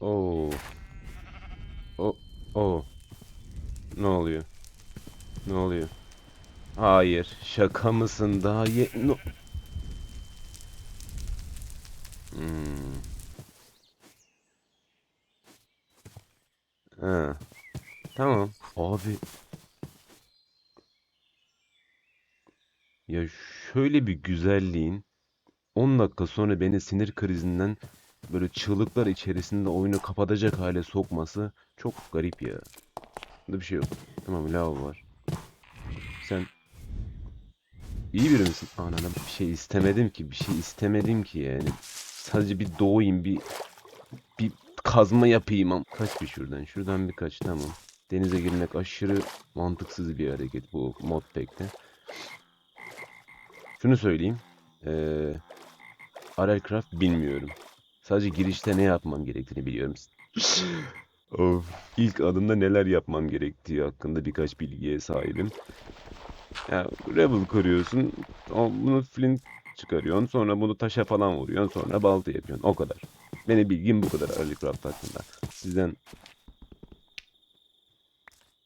Oo. O o. Ne oluyor? Ne oluyor? Hayır, şaka mısın? Daha ye... No. Hmm. Ha. Tamam. Abi. Ya şöyle bir güzelliğin 10 dakika sonra beni sinir krizinden böyle çığlıklar içerisinde oyunu kapatacak hale sokması çok garip ya. Bunda bir şey yok. Tamam lavabo var. Sen iyi biri misin? Anladım. Bir şey istemedim ki. Bir şey istemedim ki yani. Sadece bir doğayım. Bir bir kazma yapayım. Kaç bir şuradan. Şuradan birkaç tamam. Denize girmek aşırı mantıksız bir hareket bu modpack'te. Şunu söyleyeyim. Ee, Arelcraft bilmiyorum. Sadece girişte ne yapmam gerektiğini biliyorum. Of. İlk adımda neler yapmam gerektiği hakkında birkaç bilgiye sahibim. Ya Rebel kuruyorsun, o- bunu flint çıkarıyorsun, sonra bunu taşa falan vuruyorsun, sonra balta yapıyorsun. O kadar. Benim bilgim bu kadar Arelcraft hakkında. Sizden...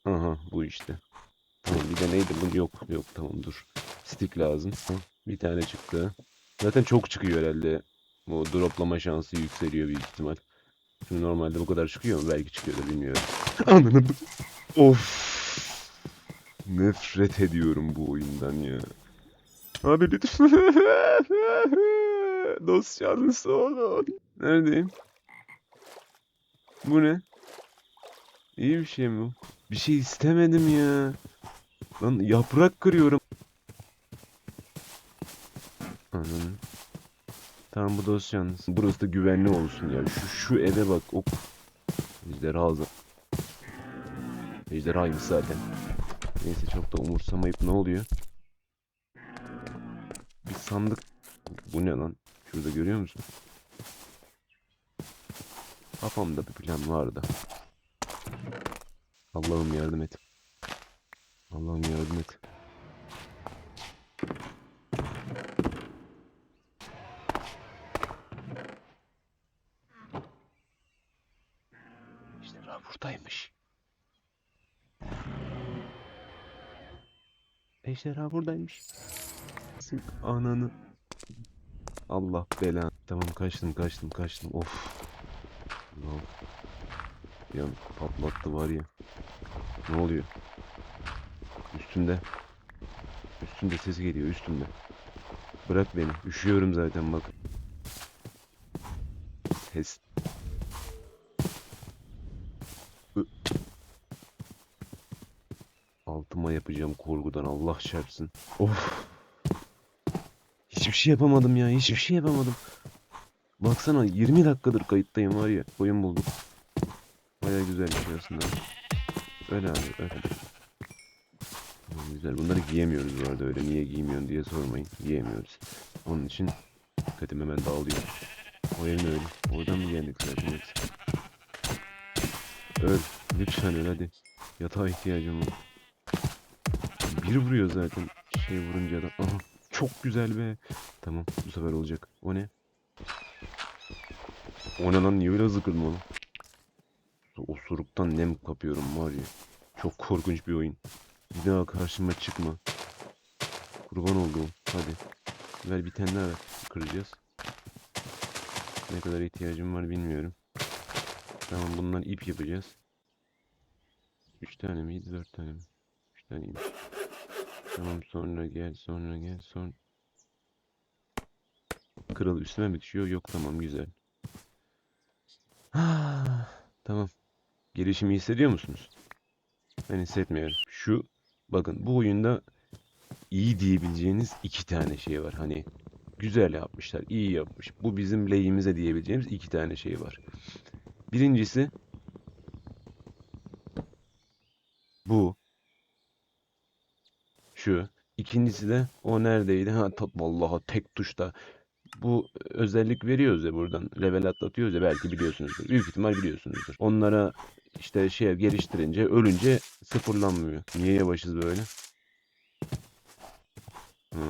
Aha bu işte. Tamam bir de neydi bu? Yok yok tamam dur. Stick lazım. Bir tane çıktı. Zaten çok çıkıyor herhalde. Bu droplama şansı yükseliyor büyük ihtimal. Şimdi normalde bu kadar çıkıyor mu? Belki çıkıyordur bilmiyorum. Anladım. Of. Nefret ediyorum bu oyundan ya. Abi lütfen. Dost şansı olun. Neredeyim? Bu ne? İyi bir şey mi bu? Bir şey istemedim ya. Lan yaprak kırıyorum. Anladım. Tamam bu dost yalnız. Burası da güvenli olsun ya. Şu, şu eve bak. O... Ejderha ağzı. Ejderhaymış zaten. Neyse çok da umursamayıp ne oluyor? Bir sandık. Bu ne lan? Şurada görüyor musun? Kafamda bir plan vardı. Allah'ım yardım et. Allah'ım yardım et. Ejderha buradaymış. Ejderha buradaymış. Ananı. Allah belan. Tamam kaçtım kaçtım kaçtım. Of. Allah. Bir an patlattı var ya. Ne oluyor? Üstünde. Üstünde ses geliyor üstünde. Bırak beni. Üşüyorum zaten bak. Ses. Ö- Altıma yapacağım korkudan Allah çarpsın. Of. Hiçbir şey yapamadım ya. Hiçbir şey yapamadım. Baksana 20 dakikadır kayıttayım var ya. Oyun bulduk. Baya güzel bir şey aslında. Öyle abi öyle. Güzel. Bunları giyemiyoruz bu arada öyle. Niye giymiyorsun diye sormayın. Giyemiyoruz. Onun için dikkatim hemen dağılıyor. O evin öyle. Oradan mı geldik zaten yoksa? Öl. Lütfen öl hadi. Yatağa ihtiyacım var. Bir vuruyor zaten. Şey vurunca da. Aha. Çok güzel be. Tamam bu sefer olacak. O ne? O ne lan niye öyle hızlı kırdın onu? Osuruktan nem kapıyorum var ya. Çok korkunç bir oyun. Bir daha karşıma çıkma. Kurban olduğum. Hadi. Ver bir tane daha. Kıracağız. Ne kadar ihtiyacım var bilmiyorum. Tamam bundan ip yapacağız. 3 tane miydi 4 tane mi? 3 taneymiş. Tamam sonra gel sonra gel sonra. Kırıl üstüme mi düşüyor? Yok tamam güzel. tamam. Gelişimi hissediyor musunuz? Ben hissetmiyorum. Şu bakın bu oyunda iyi diyebileceğiniz iki tane şey var. Hani güzel yapmışlar, iyi yapmış. Bu bizim lehimize diyebileceğimiz iki tane şey var. Birincisi bu. Şu. İkincisi de o neredeydi? Ha tat tek tuşta. Bu özellik veriyoruz ya buradan. Level atlatıyoruz ya belki biliyorsunuzdur. Büyük ihtimal biliyorsunuzdur. Onlara işte şey geliştirince ölünce sıfırlanmıyor. Niye yavaşız böyle? Ha.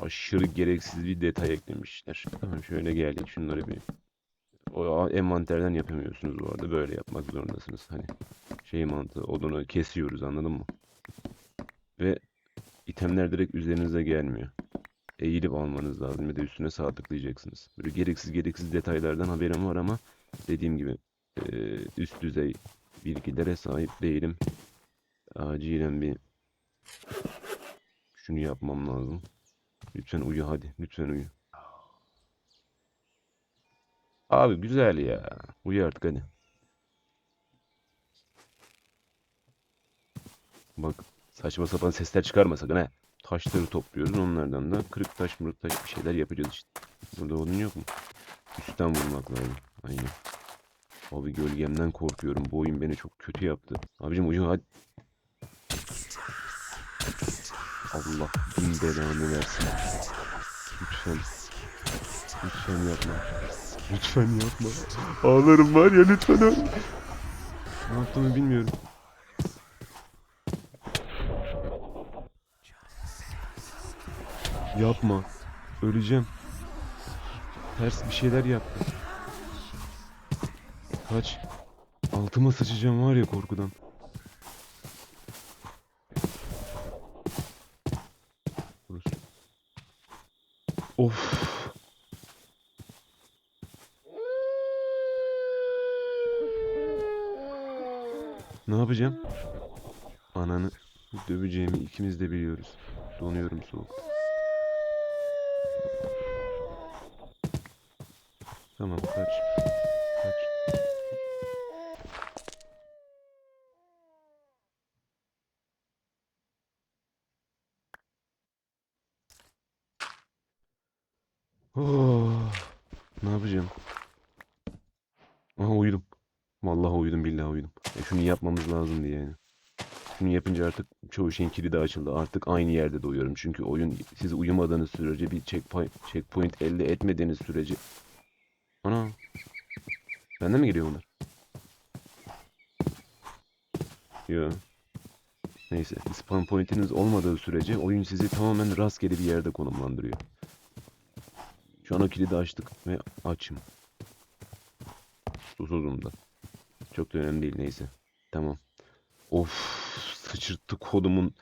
Aşırı gereksiz bir detay eklemişler. Tamam şöyle geldik şunları bir. O envanterden yapamıyorsunuz bu arada. Böyle yapmak zorundasınız. Hani şey mantığı odunu kesiyoruz anladın mı? Ve itemler direkt üzerinize gelmiyor. Eğilip almanız lazım ve de üstüne sağ tıklayacaksınız. Böyle gereksiz gereksiz detaylardan haberim var ama dediğim gibi üst düzey bilgilere sahip değilim. Acilen bir şunu yapmam lazım. Lütfen uyu hadi. Lütfen uyu. Abi güzel ya. Uyu artık hadi. Bak saçma sapan sesler çıkarma sakın ha. Taşları topluyoruz. Onlardan da kırık taş mırık taş bir şeyler yapacağız işte. Burada odun yok mu? Üstten vurmak lazım. Aynen. Abi gölgemden korkuyorum. Bu oyun beni çok kötü yaptı. Abicim uyu hadi. Allah bin belanı versin. Lütfen. Lütfen yapma. Lütfen yapma. Ağlarım var ya lütfen öl. Ne yaptığımı bilmiyorum. Yapma. Öleceğim. Ters bir şeyler yaptı. Kaç. Altıma sıçacağım var ya korkudan. Burası. Of. Ne yapacağım? Ananı döveceğimi ikimiz de biliyoruz. Donuyorum soğuk. Tamam kaç. Kaç. Oh, ne yapacağım? Aha uyudum. Vallahi uyudum billahi uyudum. E şunu yapmamız lazımdı yani. Şunu yapınca artık çoğu şeyin kilidi açıldı. Artık aynı yerde de uyuyorum. Çünkü oyun siz uyumadığınız sürece bir checkpoint, checkpoint elde etmediğiniz sürece. Benden mi geliyor bunlar? Yo. Neyse. Spawn point'iniz olmadığı sürece oyun sizi tamamen rastgele bir yerde konumlandırıyor. Şu an o kilidi açtık ve açım. Susuzum da. Çok da önemli değil neyse. Tamam. Of sıçırttı kodumun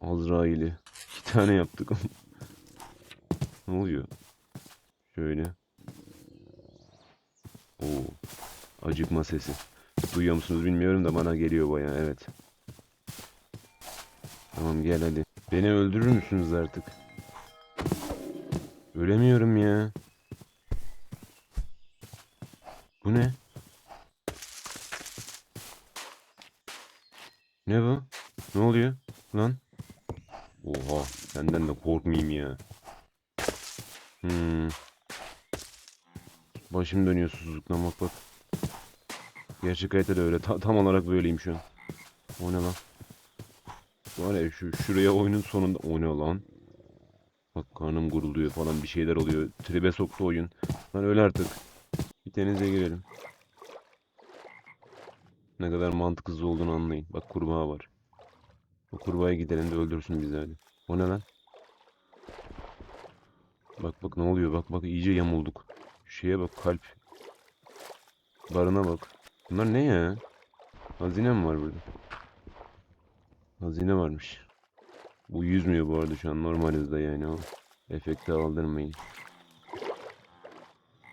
Azrail'i. İki tane yaptık. ne oluyor? Şöyle. Oo. Acıkma sesi. Duyuyor musunuz bilmiyorum da bana geliyor baya evet. Tamam gel hadi. Beni öldürür müsünüz artık? Ölemiyorum ya. Bu ne? Ne bu? Ne oluyor? Lan? Oha, senden de korkmayayım ya. Hmm. Başım dönüyor susuzluktan bak bak. Gerçek hayatta da öyle. Ta- tam olarak böyleyim şu an. O ne lan? Var ya şu şuraya oyunun sonunda. O ne lan? Bak karnım gurulduyor falan bir şeyler oluyor. Tribe soktu oyun. Lan öyle artık. Bir denize girelim. Ne kadar mantıksız olduğunu anlayın. Bak kurbağa var. O kurbağaya gidelim de öldürsün bizi hadi. O ne lan? Bak bak ne oluyor bak bak iyice yamulduk. Şeye bak kalp. Barına bak. Bunlar ne ya? Hazine mi var burada? Hazine varmış. Bu yüzmüyor bu arada şu an normal hızda yani o. Efekti aldırmayın.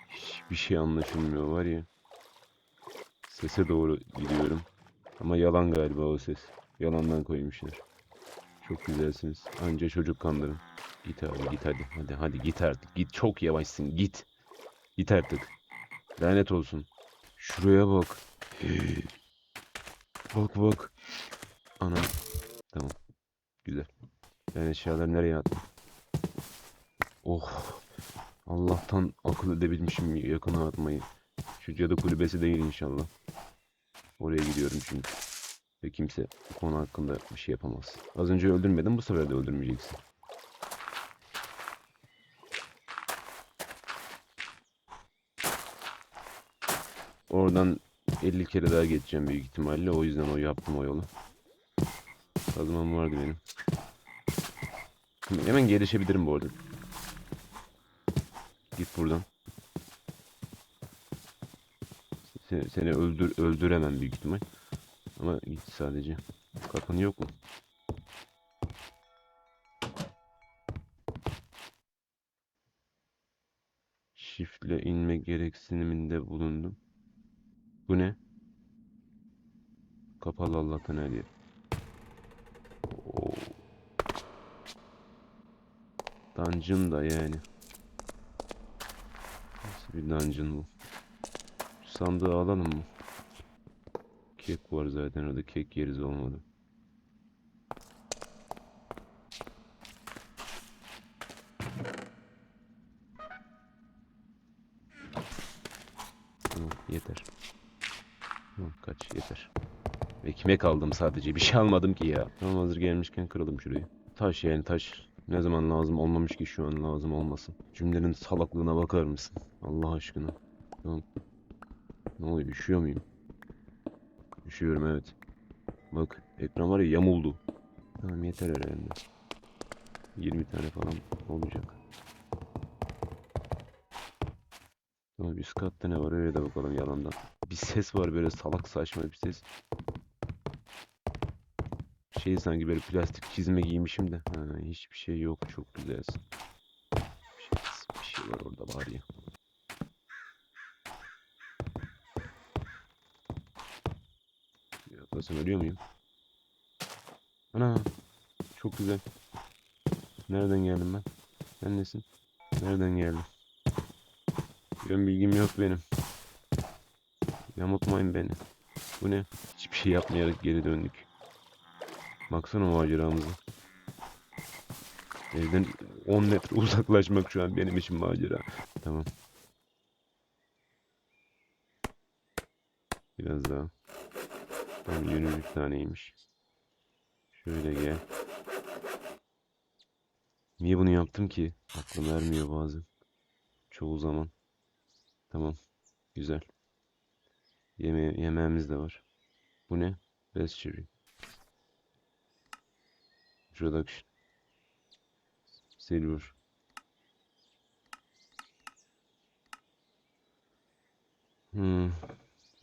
Hiçbir şey anlaşılmıyor var ya. Sese doğru gidiyorum. Ama yalan galiba o ses. Yalandan koymuşlar. Çok güzelsiniz. Anca çocuk kandırın. Git abi git hadi. Hadi hadi git artık. Git çok yavaşsın git. Git artık. Lanet olsun. Şuraya bak. Bak bak. Ana. Tamam. Güzel. Ben eşyaları nereye attım? Oh. Allah'tan akıl edebilmişim yakına atmayı. Şu cadı kulübesi değil inşallah. Oraya gidiyorum çünkü. Ve kimse konu hakkında bir şey yapamaz. Az önce öldürmedin bu sefer de öldürmeyeceksin. Oradan 50 kere daha geçeceğim büyük ihtimalle. O yüzden o yaptım o yolu. Kazmam vardı benim. Şimdi hemen gelişebilirim bu arada. Git buradan. Seni, seni öldür öldüremem büyük ihtimal. Ama gitti sadece. Kapın yok mu? Shift'le inme gereksiniminde bulundum. Bu ne? Kapalı Allah'tan her yer. Dungeon da yani. Nasıl bir dungeon bu? Şu sandığı alalım mı? Kek var zaten orada kek yeriz olmadı. Tamam yeter. Tamam kaç yeter. Ekmek aldım sadece bir şey almadım ki ya. Tamam hazır gelmişken kıralım şurayı. Taş yani taş. Ne zaman lazım olmamış ki şu an lazım olmasın. Cümlenin salaklığına bakar mısın? Allah aşkına. Tamam. Ne oluyor üşüyor muyum? Üşüyorum evet. Bak ekran var ya yamuldu. Tamam yeter herhalde. 20 tane falan olacak. Tamam üst katta ne var öyle de bakalım yalandan. Bir ses var böyle salak saçma bir ses. Şey sanki böyle plastik çizme giymişim de. Ha, hiçbir şey yok çok güzelsin. Bir şey, bir şey var orada var ya. Yaklasam ölüyor muyum? Ana çok güzel. Nereden geldim ben? Sen nesin? Nereden geldin? Yön bilgim yok benim. Yamutmayın beni. Bu ne? Hiçbir şey yapmayarak geri döndük. Baksana maceramıza. Evden 10 metre uzaklaşmak şu an benim için macera. Tamam. Biraz daha. Tam 23 taneymiş. Şöyle gel. Niye bunu yaptım ki? Aklım ermiyor bazen. Çoğu zaman. Tamam. Güzel. Yeme yemeğimiz de var. Bu ne? Best cherry. Introduction. Silver. Hmm.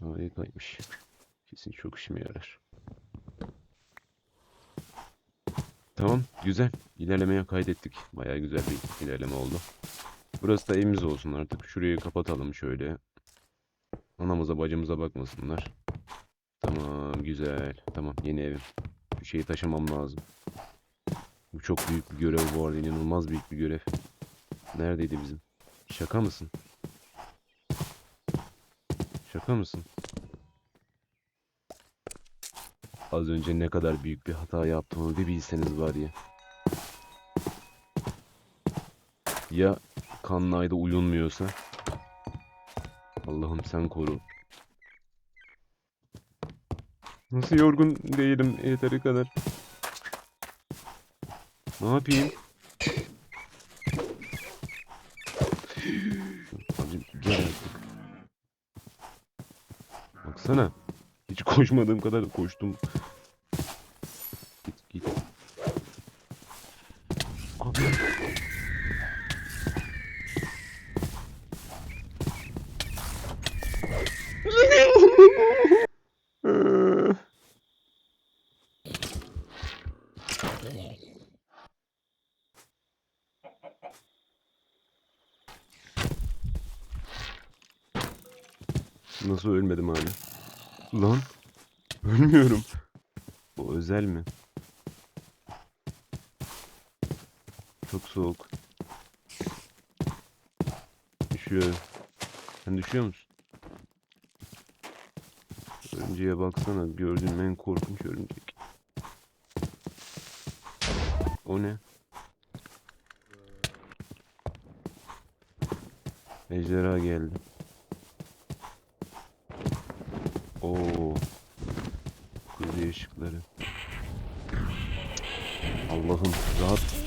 Harikaymış. Kesin çok işime yarar. Tamam, güzel. İlerlemeye kaydettik. Bayağı güzel bir ilerleme oldu. Burası da evimiz olsun artık. Şurayı kapatalım şöyle. Anamıza bacımıza bakmasınlar. Tamam, güzel. Tamam, yeni evim. Bir şeyi taşımam lazım. Çok büyük bir görev bu arada. inanılmaz büyük bir görev. Neredeydi bizim? Şaka mısın? Şaka mısın? Az önce ne kadar büyük bir hata yaptığımı bir bilseniz var ya. Ya kanlı ayda uyunmuyorsa? Allah'ım sen koru. Nasıl yorgun değilim yeteri kadar. Ne yapayım? Hacım gel artık. Baksana. Hiç koşmadığım kadar da koştum. Git git. Abi. Nasıl ölmedim hala? Lan. Ölmüyorum. Bu özel mi? Çok soğuk. Düşüyor. Sen düşüyor musun? Örümceğe baksana. Gördüğüm en korkunç örümcek. O ne? Ejderha geldi. Oo. Kuzey ışıkları. Allah'ım rahat.